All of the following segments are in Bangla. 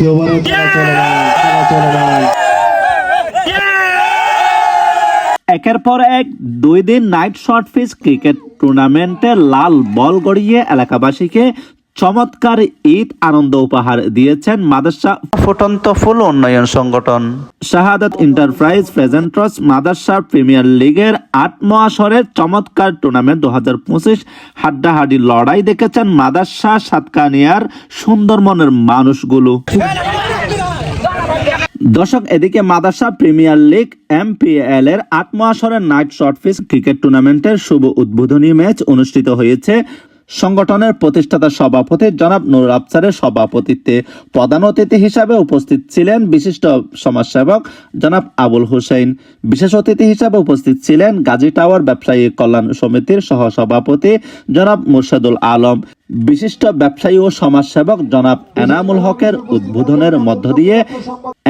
চলমান একের পর এক দুই দিন নাইট শর্ট ফিস ক্রিকেট টুর্নামেন্টে লাল বল গড়িয়ে এলাকাবাসীকে চমৎকার ঈদ আনন্দ উপহার দিয়েছেন মাদ্রাসা ফুটন্ত ফুল উন্নয়ন সংগঠন। শাহাদাত এন্টারপ্রাইজ প্রেজেন্টস মাদ্রাসা প্রিমিয়ার লিগের আট মহাসরের চমৎকার টুর্নামেন্ট দু হাজার পঁচিশ হাড্ডাহাড্ডি লড়াই দেখেছেন মাদ্রাসা সাতকানিয়ার সুন্দরমনের মানুষগুলো। দর্শক এদিকে মাদাসা প্রিমিয়ার লিগ এমপিএল এর আট আসরের নাইট শর্ট পিচ ক্রিকেট টুর্নামেন্টের শুভ উদ্বোধনী ম্যাচ অনুষ্ঠিত হয়েছে সংগঠনের প্রতিষ্ঠাতা সভাপতি জনাব নুর আফসারের সভাপতিত্বে প্রধান অতিথি হিসাবে উপস্থিত ছিলেন বিশিষ্ট সমাজসেবক জনাব আবুল হুসেন বিশেষ অতিথি হিসাবে উপস্থিত ছিলেন গাজী টাওয়ার ব্যবসায়ী কল্যাণ সমিতির সহ সভাপতি জনাব মুর্শেদুল আলম। বিশিষ্ট ব্যবসায়ী ও সমাজসেবক জনাব এনামুল হকের উদ্বোধনের মধ্য দিয়ে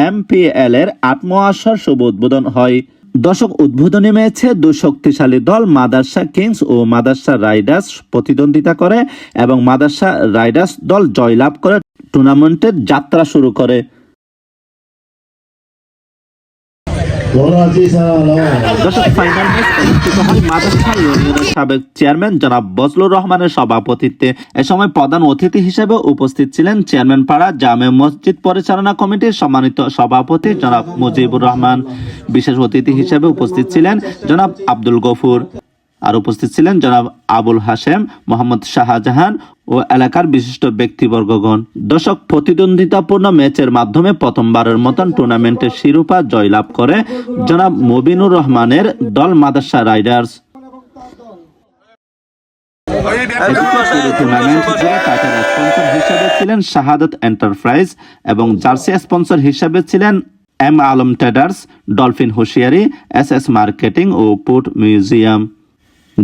এমপিএল এর আত্ম আসর শুভ উদ্বোধন হয়। দশক উদ্বোধনী ম্যাচে দুই শক্তিশালী দল মাদার্সা কিংস ও মাদার্সা রাইডার্স প্রতিদ্বন্দ্বিতা করে এবং মাদার্সা রাইডার্স দল জয়লাভ করে টুর্নামেন্টের যাত্রা শুরু করে। সাবেক চেয়ারম্যান জনাব বজলুর রহমানের সভাপতিত্বে এ সময় প্রধান অতিথি হিসেবে উপস্থিত ছিলেন চেয়ারম্যান পাড়া জামে মসজিদ পরিচালনা কমিটির সম্মানিত সভাপতি জনাব মুজিবুর রহমান। বিশেষ অতিথি হিসেবে উপস্থিত ছিলেন জনাব আব্দুল গফুর। আর উপস্থিত ছিলেন জনাব আবুল হাশেম, মোহাম্মদ শাহজাহান ও এলাকার বিশিষ্ট ব্যক্তিবর্গগণ। দর্শক, প্রতিদ্বন্দ্বিতাপূর্ণ ম্যাচের মাধ্যমে প্রথমবারের মতন টুর্নামেন্টের শিরোপা জয়লাভ করে জনাব মবিনুর রহমানের দল মাদাসা রাইডার্স। ছিলেন শাহাদত এন্টারপ্রাইজ এবং জার্সি স্পন্সর হিসেবে ছিলেন M Alam traders, dolphin hosiery, S S marketing ও পুট মিউজিয়াম।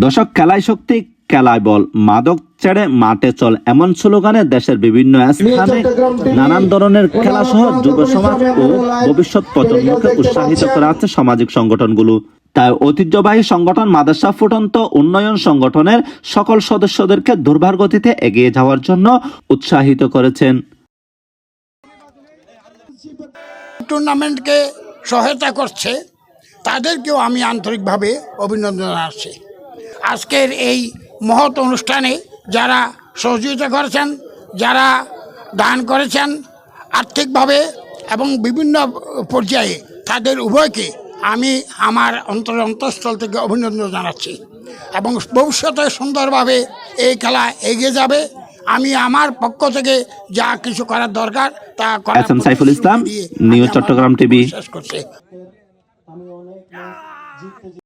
দর্শক খেলায় শক্তি খেলায় বল। মাদক ছেড়ে মাঠে চল। এমন স্লোগানে দেশের বিভিন্ন স্থানে নানান ধরনের খেলা সহ যুব সমাজ ও ভবিষ্যৎ প্রজন্মকে উৎসাহিত করা হচ্ছে সামাজিক সংগঠনগুলো। তাই ঐতিহ্যবাহী সংগঠন মাদ্রাসা ফুটন্ত উন্নয়ন সংগঠনের সকল সদস্যদেরকে দুর্বার গতিতে এগিয়ে যাওয়ার জন্য উৎসাহিত করেছেন। টুর্নামেন্টকে সহায়তা করছে। তাদেরকেও আমি আন্তরিকভাবে অভিনন্দন জানাচ্ছি। আজকের এই মহৎ অনুষ্ঠানে যারা সহযোগিতা করেছেন যারা দান করেছেন আর্থিকভাবে এবং বিভিন্ন পর্যায়ে তাদের উভয়কে আমি আমার অন্তর অন্তঃস্থল থেকে অভিনন্দন জানাচ্ছি। এবং ভবিষ্যতে সুন্দরভাবে এই খেলা এগিয়ে যাবে। আমি আমার পক্ষ থেকে যা কিছু করার দরকার তা করার সাইফুল ইসলাম, নিউজ চট্টগ্রাম টিভি। শেষ করছি।